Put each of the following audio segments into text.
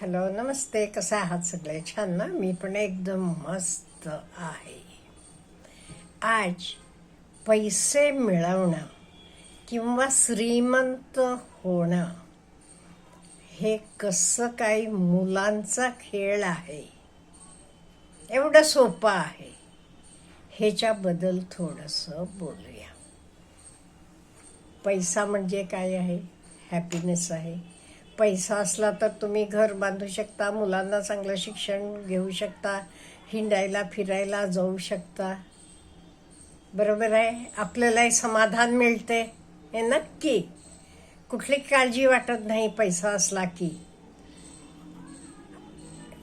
Hello नमस्ते कसं आहात सगळे? छान ना? मी पण एकदम मस्त आहे. आज पैसे मिळवणं किंवा श्रीमंत होणं हे कसं काही मुलांचा खेळ आहे. एवढं सोपं आहे. ह्याच्याबद्दल थोडंसं बोलूया. पैसा म्हणजे काय आहे? हॅपीनेस आहे. पैसा असला तर तुम्ही घर बांधू शकता मुलांना चांगलं शिक्षण घेऊ शकता हिंडायला फिरायला जाऊ शकता. बरोबर आहे? आपल्यालाही समाधान मिळते. हे नक्की. कुठली काळजी वाटत नाही पैसा असला की.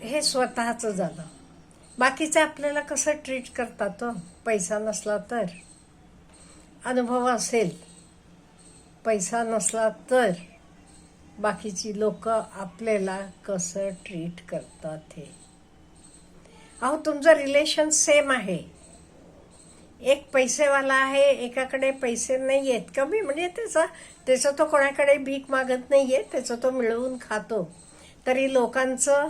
हे स्वतःचं झालं बाकीचं आपल्याला कसं ट्रीट करतात हो? पैसा नसला तर. अनुभव असेल. पैसा नसला तर. बाकीची लोक आपल्याला कसं ट्रीट करतात हे. अहो तुमचं रिलेशन सेम आहे. एक पैसेवाला आहे एकाकडे पैसे नाही आहेत कमी म्हणजे त्याचा त्याचं तो कोणाकडे भीक मागत नाही आहे त्याचं तो मिळवून खातो. तरी लोकांचं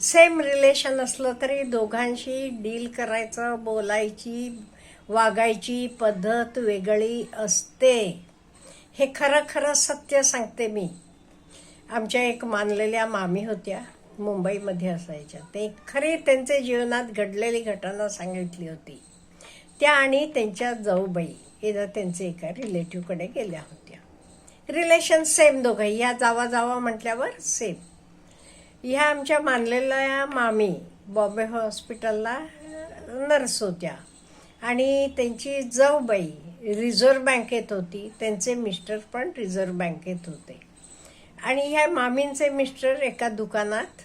सेम रिलेशन असलं तरी दोघांशी डील करायचं बोलायची वागायची पद्धत वेगळी असते. हे खरं खरं सत्य सांगते मी. आमच्या एक मानलेल्या मामी होत्या मुंबईमध्ये असायच्या. ते खरे त्यांचे जीवनात घडलेली घटना सांगितली होती. त्या आणि त्यांच्या जाऊबाई एकदा त्यांचे एका रिलेटिव्हकडे गेल्या होत्या. रिलेशन सेम दोघं ह्या जावा जावा म्हटल्यावर सेम ह्या आमच्या मानलेल्या मामी बॉम्बे हॉस्पिटलला नर्स होत्या. आणि त्यांची जाऊबाई रिझर्व्ह बँकेत होती. त्यांचे मिस्टर पण रिझर्व्ह बँकेत होते. आणि ह्या मामींचे मिस्टर एका दुकानात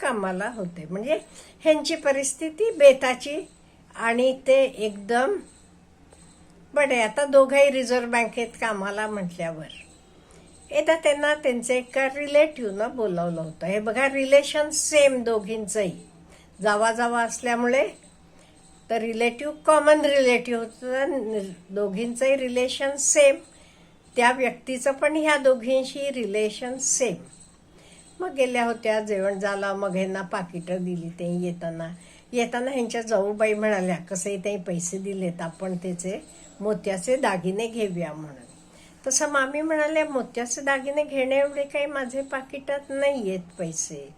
कामाला होते. म्हणजे ह्यांची परिस्थिती बेताची आणि ते एकदम बडे. आता दोघंही रिझर्व्ह बँकेत कामाला म्हटल्यावर. एकदा त्यांना त्यांचे एका रिलेटिव्हनं बोलावलं होतं. हे बघा रिलेशन सेम दोघींचंही. जावा जावा असल्यामुळे तर रिलेटिव्ह कॉमन रिलेटिव्ह होतं दोघींचंही रिलेशन सेम. त्या व्यक्तीचं पण ह्या दोघींशी रिलेशन सेम मग गेल्या होत्या जेवण झालं मग ह्यांना पाकिटं दिली ते येताना. येताना ह्यांच्या जाऊबाई म्हणाल्या कसंही ते पैसे दिलेत आपण त्याचे मोत्याचे दागिने घेऊया म्हणून. तसं मामी म्हणाले मोत्याचे दागिने घेणे एवढे काही माझे पाकिटात नाही येत पैसे.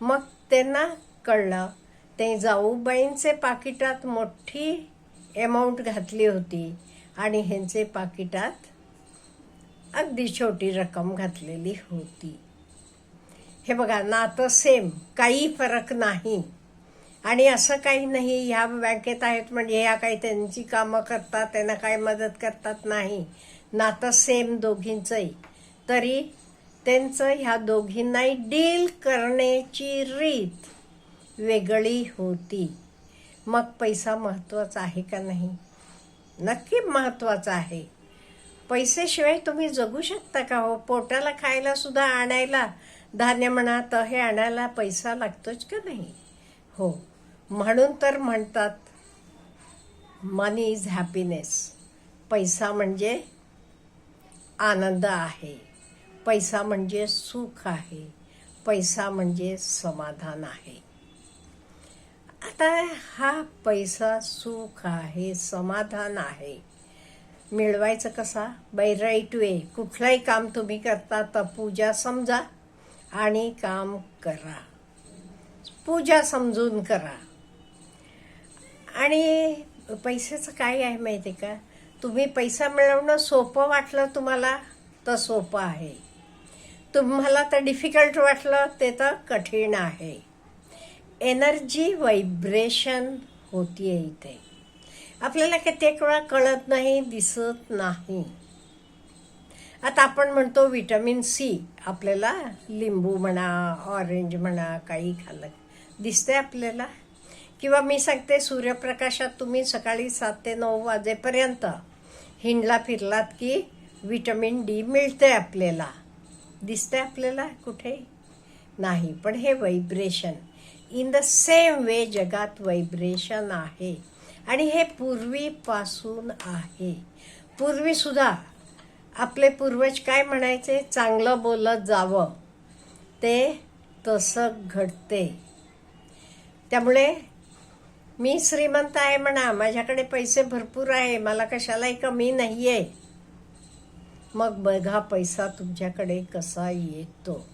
मग त्यांना कळलं ते जाऊबाईंचे पाकिटात मोठी अमाऊंट घातली होती आणि ह्यांचे पाकिटात अगदी छोटी रक्कम घातलेली होती. हे बघा नातं सेम काही फरक नाही. आणि असं काही नाही ह्या बँकेत आहेत म्हणजे ह्या काही त्यांची कामं करतात त्यांना काही मदत करतात नाही. नातं सेम दोघींचंही. तरी त्यांचं ह्या दोघींनाही डील करण्याची रीत वेगळी होती. मग पैसा महत्त्वाचा आहे का नाही? नक्की महत्त्वाचा आहे. पैसेशिवाय तुम्ही जगू शकता का हो? पोटाला खायला सुद्धा आणायला धान्य म्हणा तर हे आणायला पैसा लागतोच का नाही? हो. म्हणून तर म्हणतात मनी इज हॅपीनेस पैसा म्हणजे आनंद आहे. पैसा म्हणजे सुख आहे. पैसा म्हणजे समाधान आहे. आता हा पैसा सुख आहे समाधान आहे. मिळवायचं कसा? बाय राईट वे कुठलंही काम तुम्ही करता तर पूजा समजा आणि काम करा. पूजा समजून करा. आणि पैशाचं काय आहे माहिती आहे का? तुम्ही पैसा मिळवणं सोपं वाटलं तुम्हाला तर सोपं आहे. तुम्हाला तर डिफिकल्ट वाटलं ते तर कठीण आहे. एनर्जी व्हायब्रेशन आहे इथे. आपल्याला कित्येक वेळा कळत नाही दिसत नाही. आता आपण म्हणतो विटॅमिन सी. आपल्याला लिंबू म्हणा ऑरेंज म्हणा काही खाल्लं. दिसते आपल्याला? किंवा मी सांगते सूर्यप्रकाशात तुम्ही सकाळी सात ते नऊ वाजेपर्यंत हिंडला फिरलात की विटॅमिन डी मिळते आपल्याला. दिसते आपल्याला कुठे? नाही पण हे vibration. In the same way जगात व्हायब्रेशन आहे. आणि हे पूर्वीपासून आहे. पूर्वीसुद्धा आपले पूर्वज काय म्हणायचे? चांगलं बोलत जावं. ते तसं घडते. त्यामुळे मी श्रीमंत आहे म्हणा माझ्याकडे पैसे भरपूर आहे मला कशालाही कमी नाही आहे मग बघा पैसा तुमच्याकडे कसा येतो.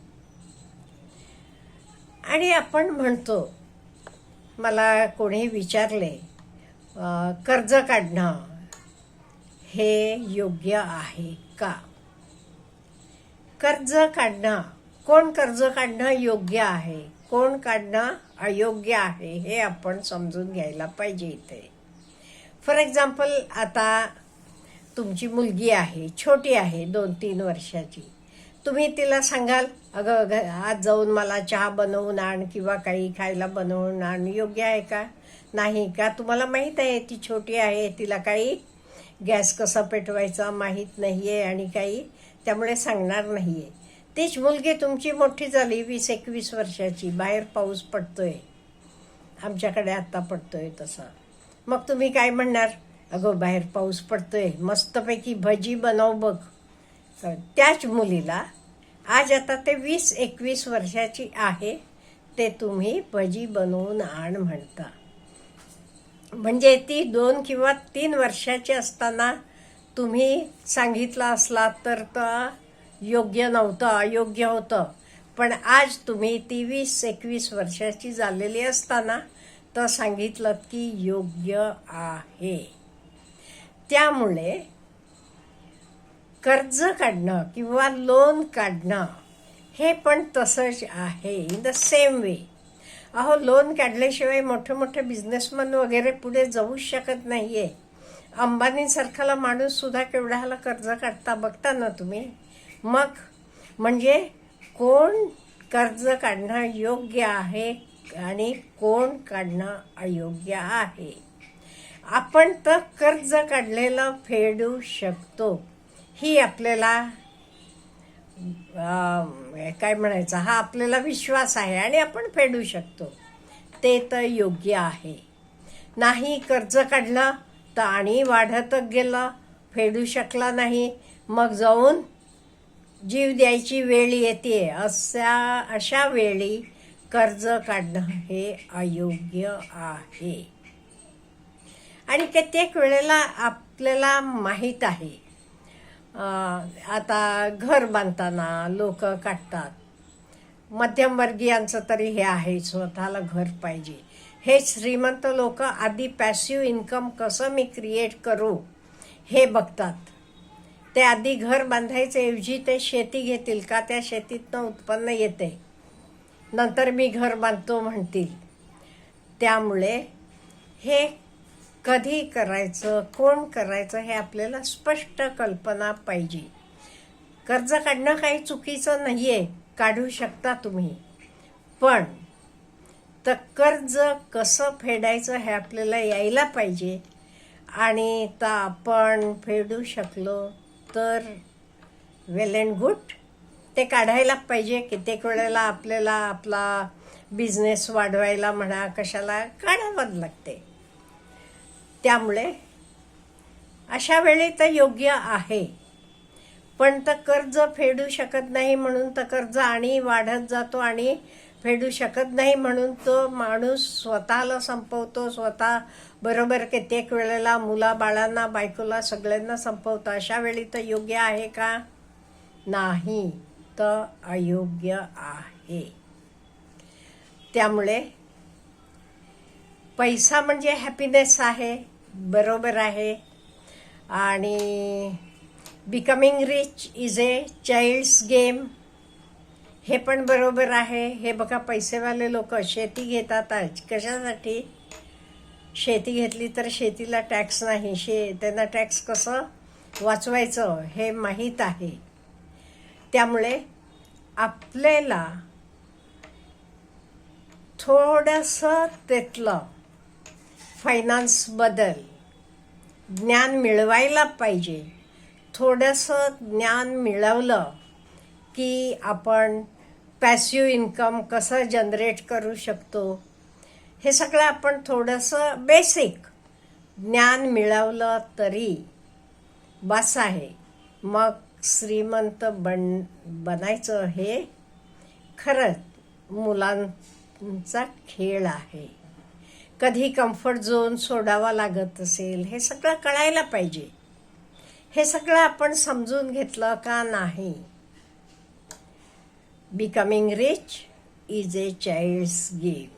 आणि आपण म्हणतो मला कोणी विचारले कर्ज काढणं हे योग्य आहे का? कर्ज काढणं कोण कर्ज काढणं योग्य आहे? कोण काढणं अयोग्य आहे? हे आपण समजून घ्यायला पाहिजे इथे. फॉर एक्झाम्पल आता तुमची मुलगी आहे छोटी आहे दोन तीन वर्षाची. तुम्ही तिला सांगाल अगं घ- आज जाऊन मला चहा बनवून आण किंवा काही खायला बनवून आण योग्य आहे का? नाही का? तुम्हाला माहीत आहे ती छोटी आहे तिला काही गॅस कसा पेटवायचा माहीत नाही आहे आणि काही त्यामुळे सांगणार नाही आहे तीच मुलगी तुमची मोठी झाली वीस एकवीस वर्षाची. बाहेर पाऊस पडतोय. आमच्याकडे आत्ता पडतोय तसा. मग तुम्ही काय म्हणणार? अगं बाहेर पाऊस पडतोय. मस्तपैकी भजी बनव बघ. त्याच मुलीला आज आता ते वीस एकवीस वर्षाची आहे ते तुम्ही भजी बनवून आण म्हणता. म्हणजे ती दोन किंवा तीन वर्षाची असताना तुम्ही सांगितलं असला तर तर योग्य नव्हतं अयोग्य होतं. पण आज तुम्ही ती वीस एकवीस वर्षाची झालेली असताना तर सांगितलं की योग्य आहे. त्यामुळे कर्ज काढणं किंवा लोन काढणं हे पण तसंच आहे इन द सेम वे अहो लोन काढल्याशिवाय मोठे मोठे बिझनेसमॅन वगैरे पुढे जाऊच शकत नाही आहे अंबानीसारखाला माणूससुद्धा केवढ्याला कर्ज काढता बघता ना तुम्ही? मग म्हणजे कोण कर्ज काढणं योग्य आहे आणि कोण काढणं अयोग्य आहे? आपण तर कर्ज काढलेलं फेडू शकतो. ही आपल्याला काय म्हणायचं हा आपल्याला विश्वास आहे आणि आपण फेडू शकतो. ते तर योग्य आहे. नाही कर्ज काढलं तर आणि वाढतच गेलं फेडू शकला नाही मग जाऊन जीव द्यायची वेळ येते. अशा अशा वेळी कर्ज काढणं हे अयोग्य आहे. आणि कित्येक वेळेला आपल्याला माहीत आहे आता घर बांधताना लोक काढतात मध्यमवर्गीयांचं तरी हे आहे स्वतःला घर पाहिजे. हे श्रीमंत लोक आधी पॅसिव्ह इन्कम कसं मी क्रिएट करू हे बघतात. ते आधी घर बांधायच्याऐवजी ते शेती घेतील का? त्या शेतीतनं उत्पन्न येते. नंतर मी घर बांधतो म्हणतील. त्यामुळे हे कधी करायचं कोण करायचं हे आपल्याला स्पष्ट कल्पना पाहिजे. कर्ज काढणं काही चुकीचं नाही आहे काढू शकता तुम्ही. पण तर कर्ज कसं फेडायचं हे आपल्याला यायला पाहिजे. आणि तर आपण फेडू शकलो तर वेल अँड गुड. ते काढायला पाहिजे कित्येक वेळेला आपल्याला आपला बिझनेस वाढवायला म्हणा कशाला काढावंच लागते. त्यामुळे अशा वेळी तर योग्य आहे. पण तर कर्ज फेडू शकत नाही म्हणून तर कर्ज आणि वाढत जातो आणि फेडू शकत नाही म्हणून तो माणूस स्वतःला संपवतो स्वतः बरोबर कित्येक वेळेला मुलाबाळांना बायकोला सगळ्यांना संपवतो. अशा वेळी तर योग्य आहे का? नाही तर अयोग्य आहे. त्यामुळे पैसा म्हणजे हॅपीनेस आहे. बरोबर आहे. आणि becoming rich is a child's game हे पण बरोबर आहे. हे बघा पैसेवाले लोक शेती घेतात आज. कशासाठी? शेती घेतली तर शेतीला टॅक्स नाही. शे त्यांना टॅक्स कसं वाचवायचं हे माहीत आहे. त्यामुळे आपल्याला थोडंसं त्यातलं फायनान्सबद्दल ज्ञान मिळवायला पाहिजे. थोडंसं ज्ञान मिळवलं की आपण पॅसिव्ह इन्कम कसं जनरेट करू शकतो. हे सगळं आपण थोडंसं बेसिक ज्ञान मिळवलं तरी बस आहे. मग श्रीमंत बन बनायचं हे खरंच मुलांचा खेळ आहे. कधी कम्फर्ट झोन सोडावा लागत असेल हे सगळं कळायला पाहिजे. हे सगळं आपण समजून घेतलं का नाही? Becoming rich is a child's game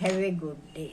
have a good day